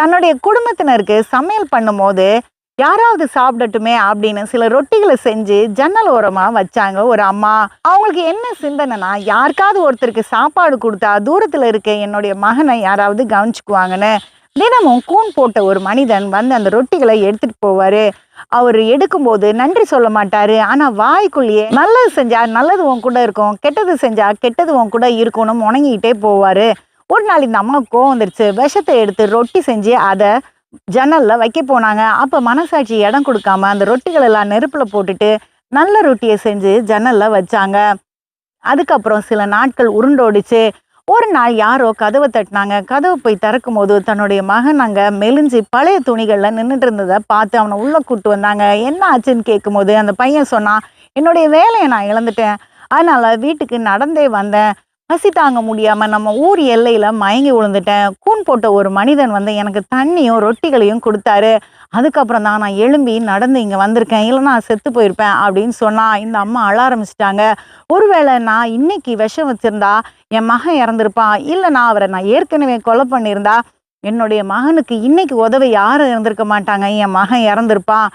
தன்னுடைய குடும்பத்தினருக்கு சமையல் பண்ணும்போது யாராவது சாப்பிடட்டுமே அப்படின்னு சில ரொட்டிகளை செஞ்சு ஜன்னல் ஓரமா வச்சாங்க ஒரு அம்மா. அவங்களுக்கு என்ன சிந்தனைனா யாருக்காவது ஒருத்தருக்கு சாப்பாடு கொடுத்தா தூரத்துல இருக்க என்னுடைய மகனை யாராவது கவனிச்சுக்குவாங்கன்னு தினமும் கூன் போட்ட ஒரு மனிதன் வந்து அந்த ரொட்டிகளை எடுத்துட்டு போவாரு. அவர் எடுக்கும்போது நன்றி சொல்ல மாட்டாரு. ஆனா வாய்க்குள்ளேயே நல்லது செஞ்சா நல்லது உன் கூட இருக்கும் கெட்டது செஞ்சா கெட்டது உன் கூட இருக்கும்னு உணங்கிக்கிட்டே போவாரு. ஒரு நாள் இந்த அம்மா கோவம் வந்துருச்சு. விஷத்தை எடுத்து ரொட்டி செஞ்சு அதை ஜன்னலில் வைக்க போனாங்க. அப்போ மனசாட்சி இடம் கொடுக்காம அந்த ரொட்டிகள் எல்லாம் நெருப்பில் போட்டுட்டு நல்ல ரொட்டியை செஞ்சு ஜன்னலில் வச்சாங்க. அதுக்கப்புறம் சில நாட்கள் உருண்டோடிச்சு. ஒரு நாள் யாரோ கதவை தட்டினாங்க. கதவை போய் திறக்கும் போது தன்னுடைய மகன் அங்கே மெலிஞ்சு பழைய துணிகளில் நின்றுட்டு இருந்ததை பார்த்து அவனை உள்ளே கூட்டு வந்தாங்க. என்ன ஆச்சுன்னு கேட்கும்போது அந்த பையன் சொன்னான் என்னுடைய வேலையை நான் இழந்துட்டேன். அதனால் வீட்டுக்கு நடந்தே வந்தேன். பசி தாங்க முடியாமல் நம்ம ஊர் எல்லையில் மயங்கி விழுந்துட்டேன். கூன் போட்ட ஒரு மனிதன் வந்து எனக்கு தண்ணியும் ரொட்டிகளையும் கொடுத்தாரு. அதுக்கப்புறம் தான் நான் எழும்பி நடந்து இங்கே வந்திருக்கேன். இல்லைன்னா நான் செத்து போயிருப்பேன் அப்படின்னு சொன்னால் இந்த அம்மா அழ ஆரம்பிச்சிட்டாங்க. ஒருவேளை நான் இன்னைக்கு விஷம் வச்சுருந்தா என் மகன் இறந்துருப்பான் இல்லை நான் அவரை நான் ஏற்கனவே கொலை பண்ணியிருந்தா என்னுடைய மகனுக்கு இன்னைக்கு உதவி யாரும் இருந்திருக்க மாட்டாங்க. என் மகன் இறந்துருப்பான்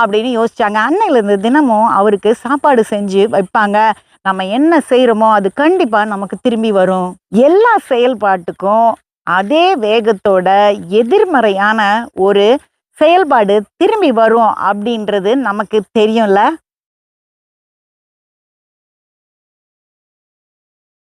அப்படின்னு யோசிச்சாங்க. அன்னையிலேருந்து தினமும் அவருக்கு சாப்பாடு செஞ்சு வைப்பாங்க. நம்ம என்ன செய்கிறோமோ அது கண்டிப்பாக நமக்கு திரும்பி வரும். எல்லா செயல்பாட்டுக்கும் அதே வேகத்தோட எதிர்மறையான ஒரு செயல்பாடு திரும்பி வரும் அப்படின்றது நமக்கு தெரியும்ல?